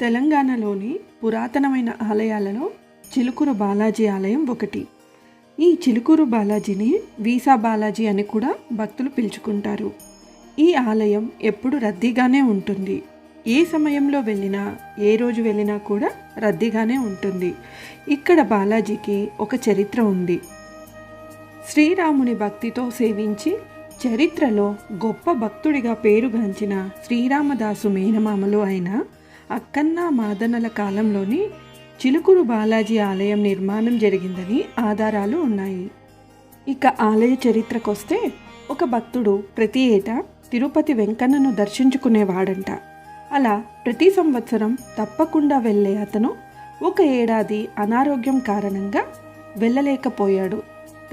తెలంగాణలోని పురాతనమైన ఆలయాలలో చిలుకూరు బాలాజీ ఆలయం ఒకటి. ఈ చిలుకూరు బాలాజీని వీసా బాలాజీ అని కూడా భక్తులు పిలుచుకుంటారు. ఈ ఆలయం ఎప్పుడు రద్దీగానే ఉంటుంది. ఏ సమయంలో వెళ్ళినా ఏ రోజు వెళ్ళినా కూడా రద్దీగానే ఉంటుంది. ఇక్కడ బాలాజీకి ఒక చరిత్ర ఉంది. శ్రీరాముని భక్తితో సేవించి చరిత్రలో గొప్ప భక్తుడిగా పేరుగాంచిన శ్రీరామదాసు మేనమామలు అయిన అక్కన్న మాదనల కాలంలోని చిలుకూరు బాలాజీ ఆలయం నిర్మాణం జరిగిందని ఆధారాలు ఉన్నాయి. ఇక ఆలయ చరిత్రకొస్తే ఒక భక్తుడు ప్రతి ఏటా తిరుపతి వెంకన్నను దర్శించుకునేవాడంట. అలా ప్రతి సంవత్సరం తప్పకుండా వెళ్ళే అతను ఒక ఏడాది అనారోగ్యం కారణంగా వెళ్ళలేకపోయాడు.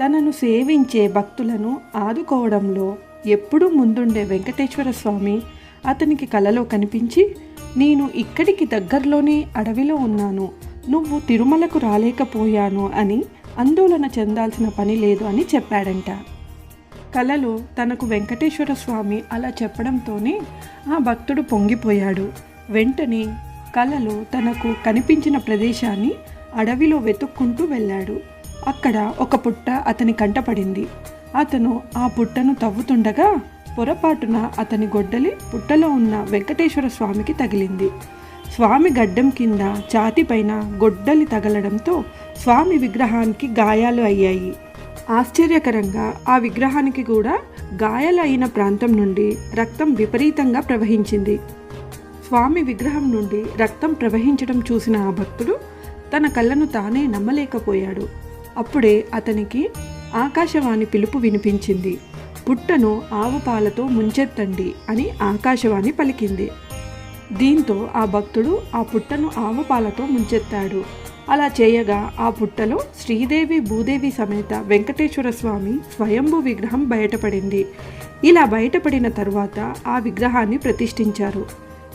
తనను సేవించే భక్తులను ఆదుకోవడంలో ఎప్పుడూ ముందుండే వెంకటేశ్వర స్వామి అతనికి కలలో కనిపించి నేను ఇక్కడికి దగ్గరలోనే అడవిలో ఉన్నాను. నువ్వు తిరుమలకు రాలేకపోయాను అని ఆందోళన చెందాల్సిన పని లేదు అని చెప్పాడంట. కలలో తనకు వెంకటేశ్వర స్వామి అలా చెప్పడంతోనే ఆ భక్తుడు పొంగిపోయాడు. వెంటనే కలలో తనకు కనిపించిన ప్రదేశాన్ని అడవిలో వెతుక్కుంటూ వెళ్ళాడు. అక్కడ ఒక పుట్ట అతని కంటపడింది అతను ఆ పుట్టను తవ్వుతుండగా పొరపాటున అతని గొడ్డలి పుట్టలో ఉన్న వెంకటేశ్వర స్వామికి తగిలింది. స్వామి గడ్డం కింద ఛాతిపైన గొడ్డలి తగలడంతో స్వామి విగ్రహానికి గాయాలు అయ్యాయి. ఆశ్చర్యకరంగా ఆ విగ్రహానికి కూడా గాయాలు అయిన ప్రాంతం నుండి రక్తం విపరీతంగా ప్రవహించింది. స్వామి విగ్రహం నుండి రక్తం ప్రవహించడం చూసిన ఆ భక్తుడు తన కళ్ళను తానే నమ్మలేకపోయాడు. అప్పుడే అతనికి ఆకాశవాణి పిలుపు వినిపించింది. పుట్టను ఆవు పాలతో ముంచెత్తండి అని ఆకాశవాణి పలికింది. దీంతో ఆ భక్తుడు ఆ పుట్టను ఆవు పాలతో ముంచెత్తాడు. అలా చేయగా ఆ పుట్టలో శ్రీదేవి భూదేవి సమేత వెంకటేశ్వర స్వామి స్వయంభూ విగ్రహం బయటపడింది. ఇలా బయటపడిన తరువాత ఆ విగ్రహాన్ని ప్రతిష్ఠించారు.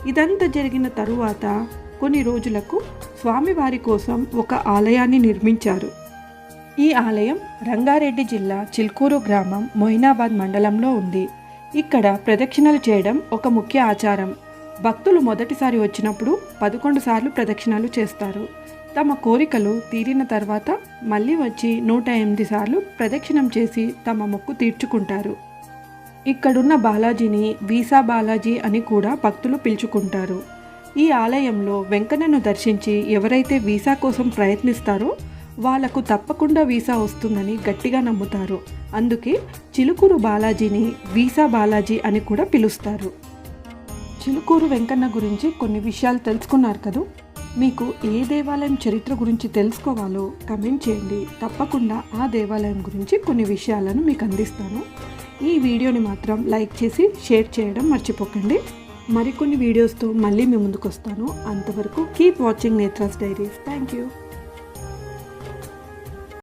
ఇదంతా జరిగిన తరువాత కొన్ని రోజులకు స్వామివారి కోసం ఒక ఆలయాన్ని నిర్మించారు. ఈ ఆలయం రంగారెడ్డి జిల్లా చిల్కూరు గ్రామం మొయినాబాద్ మండలంలో ఉంది. ఇక్కడ ప్రదక్షిణలు చేయడం ఒక ముఖ్య ఆచారం. భక్తులు మొదటిసారి వచ్చినప్పుడు పదకొండు సార్లు ప్రదక్షిణలు చేస్తారు. తమ కోరికలు తీరిన తర్వాత మళ్ళీ వచ్చి నూట ఎనిమిది సార్లు ప్రదక్షిణం చేసి తమ మొక్కు తీర్చుకుంటారు. ఇక్కడున్న బాలాజీని వీసా బాలాజీ అని కూడా భక్తులు పిలుచుకుంటారు. ఈ ఆలయంలో వెంకన్నను దర్శించి ఎవరైతే వీసా కోసం ప్రయత్నిస్తారో వాళ్ళకు తప్పకుండా వీసా వస్తుందని గట్టిగా నమ్ముతారు. అందుకే చిలుకూరు బాలాజీని వీసా బాలాజీ అని కూడా పిలుస్తారు. చిలుకూరు వెంకన్న గురించి కొన్ని విషయాలు తెలుసుకున్నారు కదూ? మీకు ఏ దేవాలయం చరిత్ర గురించి తెలుసుకోవాలో కమెంట్ చేయండి. తప్పకుండా ఆ దేవాలయం గురించి కొన్ని విషయాలను మీకు అందిస్తాను. ఈ వీడియోని మాత్రం లైక్ చేసి షేర్ చేయడం మర్చిపోకండి. మరికొన్ని వీడియోస్తో మళ్ళీ మీ ముందుకు వస్తాను అంతవరకు keep watching Netra's diaries. Thank you.